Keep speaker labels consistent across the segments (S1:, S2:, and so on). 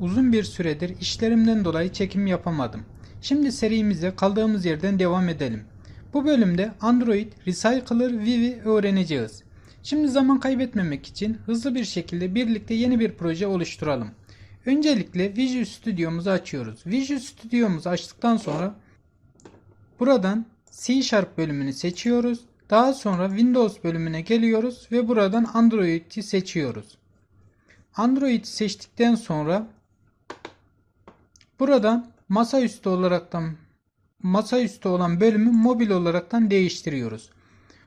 S1: uzun bir süredir işlerimden dolayı çekim yapamadım. Şimdi serimize kaldığımız yerden devam edelim. Bu bölümde Android Recycler Vivi öğreneceğiz. Şimdi zaman kaybetmemek için hızlı bir şekilde birlikte yeni bir proje oluşturalım. Öncelikle Visual Studio'muzu açıyoruz. Visual Studio'muzu açtıktan sonra buradan C Sharp bölümünü seçiyoruz. Daha sonra Windows bölümüne geliyoruz ve buradan Android'i seçiyoruz. Android seçtikten sonra buradan masaüstü olaraktan masaüstü olan bölümü mobil olaraktan değiştiriyoruz.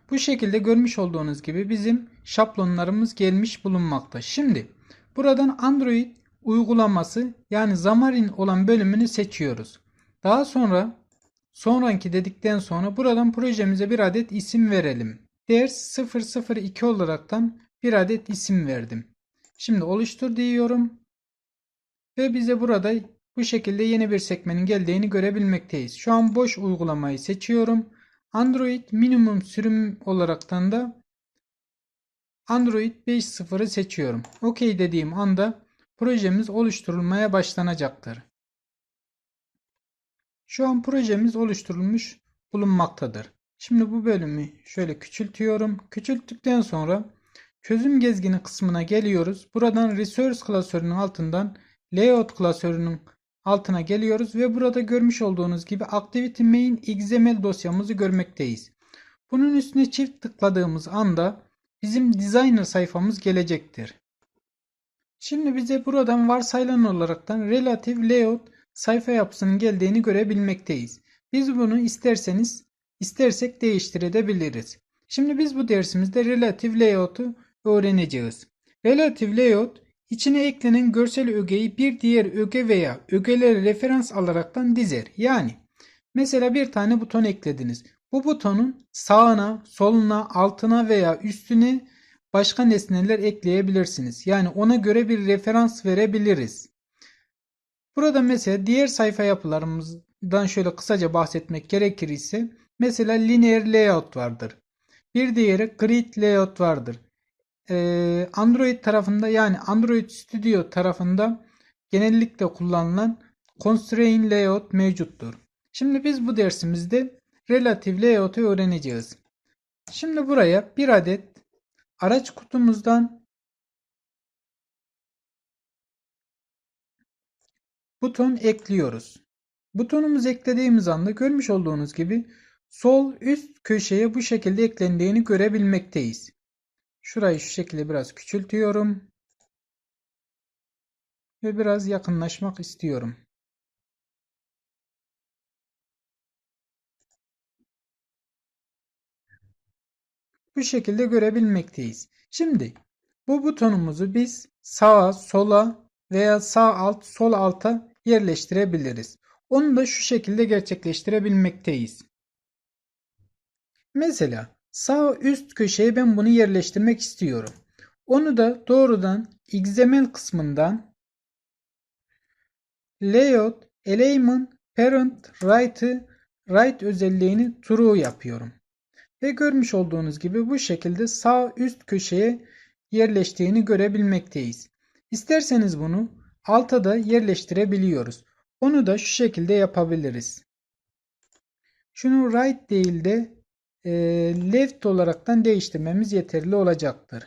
S1: Bu şekilde görmüş olduğunuz gibi bizim şablonlarımız gelmiş bulunmakta. Şimdi buradan Android uygulaması yani Xamarin olan bölümünü seçiyoruz. Daha sonra sonraki dedikten sonra buradan projemize bir adet isim verelim. Ders 002 olaraktan bir adet isim verdim. Şimdi oluştur diyorum. Ve bize burada bu şekilde yeni bir sekmenin geldiğini görebilmekteyiz. Şu an boş uygulamayı seçiyorum. Android minimum sürüm olaraktan da Android 5.0'ı seçiyorum. OK dediğim anda projemiz oluşturulmaya başlanacaktır. Şu an projemiz oluşturulmuş bulunmaktadır. Şimdi bu bölümü şöyle küçültüyorum. Küçülttükten sonra çözüm gezgini kısmına geliyoruz. Buradan Resource klasörünün altından Layout klasörünün altına geliyoruz ve burada görmüş olduğunuz gibi Activity Main XML dosyamızı görmekteyiz. Bunun üstüne çift tıkladığımız anda bizim Designer sayfamız gelecektir. Şimdi bize buradan varsayılan olaraktan Relative Layout sayfa yapısının geldiğini görebilmekteyiz. Biz bunu isterseniz istersek değiştirebiliriz. Şimdi biz bu dersimizde Relative Layout'u öğreneceğiz. Relative Layout içine eklenen görsel ögeyi bir diğer öge veya ögelere referans alaraktan dizer. Yani mesela bir tane buton eklediniz. Bu butonun sağına, soluna, altına veya üstüne başka nesneler ekleyebilirsiniz. Yani ona göre bir referans verebiliriz. Burada mesela diğer sayfa yapılarımızdan şöyle kısaca bahsetmek gerekir ise mesela linear layout vardır. Bir diğeri grid layout vardır. Ee, Android tarafında yani Android Studio tarafında genellikle kullanılan constraint layout mevcuttur. Şimdi biz bu dersimizde relative layout'u öğreneceğiz. Şimdi buraya bir adet araç kutumuzdan buton ekliyoruz. Butonumuzu eklediğimiz anda görmüş olduğunuz gibi sol üst köşeye bu şekilde eklendiğini görebilmekteyiz. Şurayı şu şekilde biraz küçültüyorum. Ve biraz yakınlaşmak istiyorum. Bu şekilde görebilmekteyiz. Şimdi bu butonumuzu biz sağa, sola veya sağ alt, sol alta yerleştirebiliriz. Onu da şu şekilde gerçekleştirebilmekteyiz. Mesela sağ üst köşeye ben bunu yerleştirmek istiyorum. Onu da doğrudan XML kısmından Layout Alignment Parent Right'ı Right özelliğini true yapıyorum. Ve görmüş olduğunuz gibi bu şekilde sağ üst köşeye yerleştiğini görebilmekteyiz. İsterseniz bunu alta da yerleştirebiliyoruz. Onu da şu şekilde yapabiliriz. Şunu right değil de e, left olaraktan değiştirmemiz yeterli olacaktır.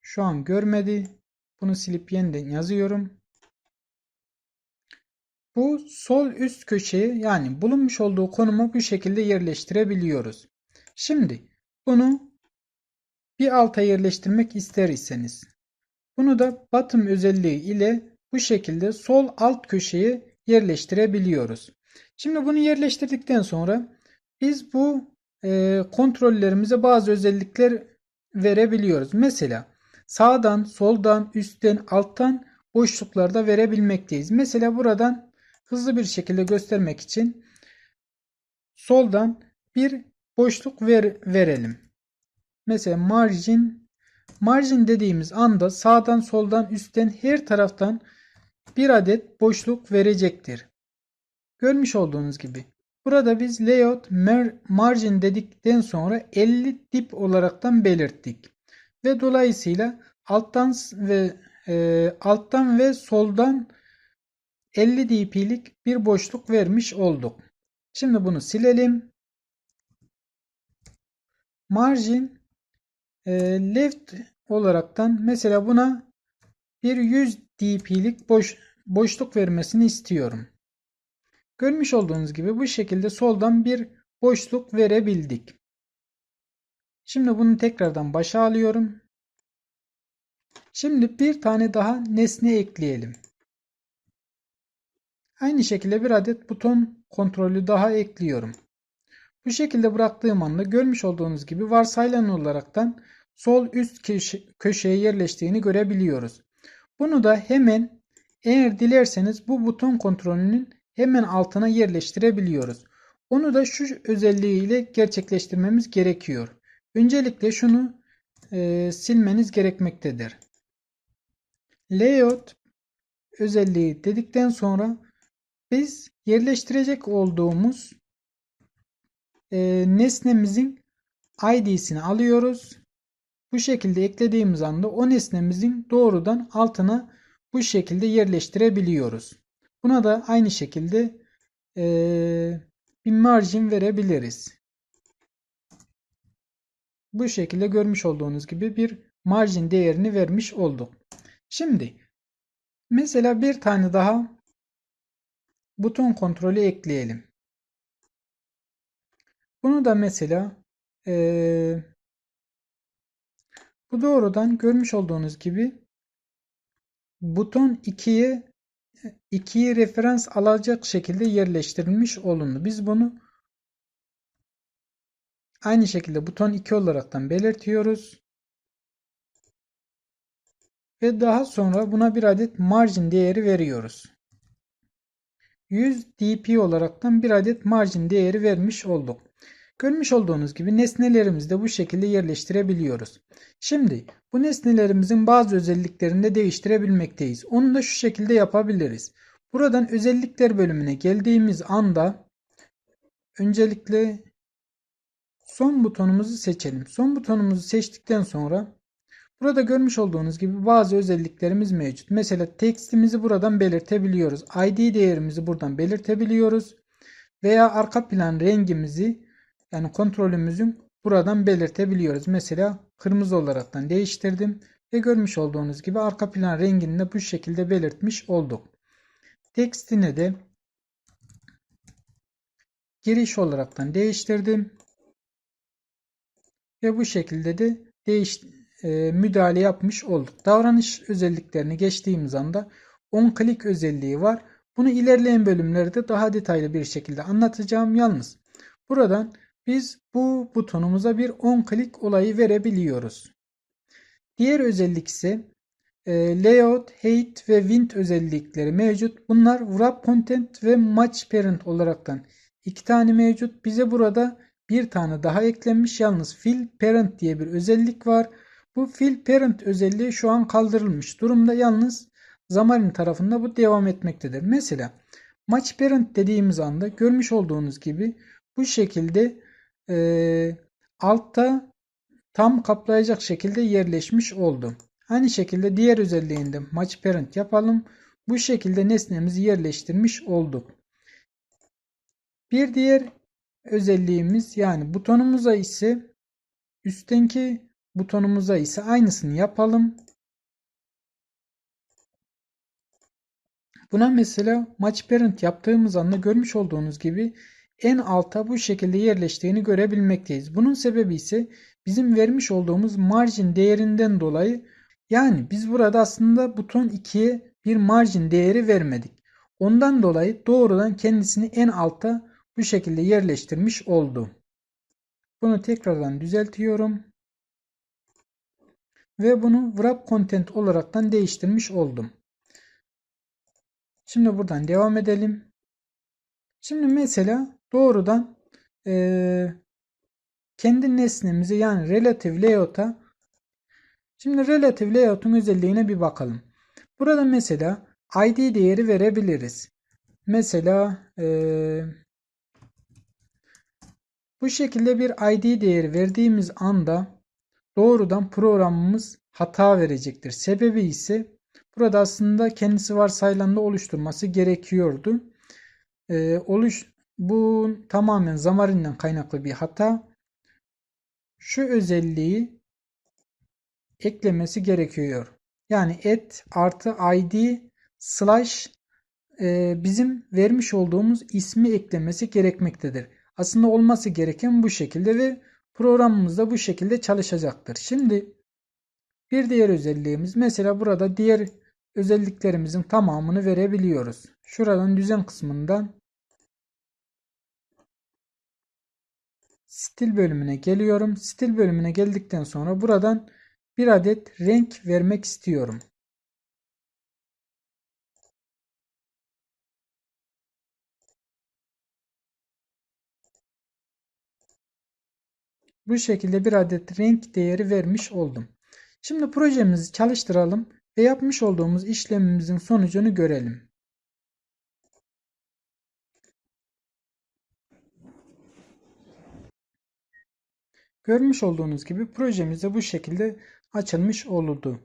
S1: Şu an görmedi. Bunu silip yeniden yazıyorum. Bu sol üst köşeye yani bulunmuş olduğu konuma bu şekilde yerleştirebiliyoruz. Şimdi bunu bir alta yerleştirmek ister iseniz bunu da bottom özelliği ile bu şekilde sol alt köşeye yerleştirebiliyoruz. Şimdi bunu yerleştirdikten sonra biz bu e, kontrollerimize bazı özellikler verebiliyoruz. Mesela sağdan, soldan, üstten, alttan boşluklarda verebilmekteyiz. Mesela buradan hızlı bir şekilde göstermek için soldan bir boşluk ver, verelim. Mesela margin margin dediğimiz anda sağdan soldan üstten her taraftan bir adet boşluk verecektir. Görmüş olduğunuz gibi. Burada biz layout margin dedikten sonra 50 dip olaraktan belirttik. Ve dolayısıyla alttan ve e, alttan ve soldan 50 dp'lik bir boşluk vermiş olduk. Şimdi bunu silelim. Margin e, left olaraktan mesela buna bir 100 dp'lik boş, boşluk vermesini istiyorum. Görmüş olduğunuz gibi bu şekilde soldan bir boşluk verebildik. Şimdi bunu tekrardan başa alıyorum. Şimdi bir tane daha nesne ekleyelim. Aynı şekilde bir adet buton kontrolü daha ekliyorum. Bu şekilde bıraktığım anda görmüş olduğunuz gibi varsayılan olaraktan sol üst köşe, köşeye yerleştiğini görebiliyoruz. Bunu da hemen eğer dilerseniz bu buton kontrolünün hemen altına yerleştirebiliyoruz. Onu da şu özelliğiyle gerçekleştirmemiz gerekiyor. Öncelikle şunu e, silmeniz gerekmektedir. Layout özelliği dedikten sonra biz yerleştirecek olduğumuz e, nesnemizin ID'sini alıyoruz. Bu şekilde eklediğimiz anda o nesnemizin doğrudan altına bu şekilde yerleştirebiliyoruz. Buna da aynı şekilde e, bir margin verebiliriz. Bu şekilde görmüş olduğunuz gibi bir margin değerini vermiş olduk. Şimdi mesela bir tane daha buton kontrolü ekleyelim. Bunu da mesela eee, bu doğrudan görmüş olduğunuz gibi buton 2'ye 2'yi referans alacak şekilde yerleştirilmiş olundu. Biz bunu aynı şekilde buton 2 olaraktan belirtiyoruz. Ve daha sonra buna bir adet margin değeri veriyoruz. 100 dp olaraktan bir adet margin değeri vermiş olduk. Görmüş olduğunuz gibi nesnelerimizi de bu şekilde yerleştirebiliyoruz. Şimdi bu nesnelerimizin bazı özelliklerini de değiştirebilmekteyiz. Onu da şu şekilde yapabiliriz. Buradan özellikler bölümüne geldiğimiz anda öncelikle son butonumuzu seçelim. Son butonumuzu seçtikten sonra burada görmüş olduğunuz gibi bazı özelliklerimiz mevcut. Mesela tekstimizi buradan belirtebiliyoruz. ID değerimizi buradan belirtebiliyoruz. Veya arka plan rengimizi yani kontrolümüzün buradan belirtebiliyoruz. Mesela kırmızı olaraktan değiştirdim ve görmüş olduğunuz gibi arka plan rengini de bu şekilde belirtmiş olduk. Tekstine de giriş olaraktan değiştirdim. Ve bu şekilde de değiş, e, müdahale yapmış olduk. Davranış özelliklerini geçtiğimiz anda on click özelliği var. Bunu ilerleyen bölümlerde daha detaylı bir şekilde anlatacağım. Yalnız buradan biz bu butonumuza bir on click olayı verebiliyoruz. Diğer özellik ise e, layout, height ve wind özellikleri mevcut. Bunlar wrap content ve match parent olaraktan iki tane mevcut. Bize burada bir tane daha eklenmiş. Yalnız fill parent diye bir özellik var. Bu fill parent özelliği şu an kaldırılmış durumda. Yalnız Xamarin tarafında bu devam etmektedir. Mesela match parent dediğimiz anda görmüş olduğunuz gibi bu şekilde e, altta tam kaplayacak şekilde yerleşmiş oldu. Aynı şekilde diğer özelliğinde match parent yapalım. Bu şekilde nesnemizi yerleştirmiş olduk. Bir diğer özelliğimiz yani butonumuza ise üsttenki butonumuza ise aynısını yapalım. Buna mesela match parent yaptığımız anda görmüş olduğunuz gibi en alta bu şekilde yerleştiğini görebilmekteyiz. Bunun sebebi ise bizim vermiş olduğumuz margin değerinden dolayı yani biz burada aslında buton 2'ye bir margin değeri vermedik. Ondan dolayı doğrudan kendisini en alta bu şekilde yerleştirmiş oldu. Bunu tekrardan düzeltiyorum. Ve bunu wrap content olaraktan değiştirmiş oldum. Şimdi buradan devam edelim. Şimdi mesela doğrudan e, kendi nesnemizi yani relative layout'a şimdi relative layout'un özelliğine bir bakalım. Burada mesela id değeri verebiliriz. Mesela e, bu şekilde bir id değeri verdiğimiz anda doğrudan programımız hata verecektir. Sebebi ise burada aslında kendisi varsayılanla oluşturması gerekiyordu. Ee, oluş bu tamamen Xamarin'den kaynaklı bir hata. Şu özelliği eklemesi gerekiyor. Yani et artı id slash e, bizim vermiş olduğumuz ismi eklemesi gerekmektedir. Aslında olması gereken bu şekilde ve programımız da bu şekilde çalışacaktır. Şimdi bir diğer özelliğimiz mesela burada diğer özelliklerimizin tamamını verebiliyoruz. Şuradan düzen kısmından stil bölümüne geliyorum. Stil bölümüne geldikten sonra buradan bir adet renk vermek istiyorum. Bu şekilde bir adet renk değeri vermiş oldum. Şimdi projemizi çalıştıralım ve yapmış olduğumuz işlemimizin sonucunu görelim. Görmüş olduğunuz gibi projemiz de bu şekilde açılmış oldu.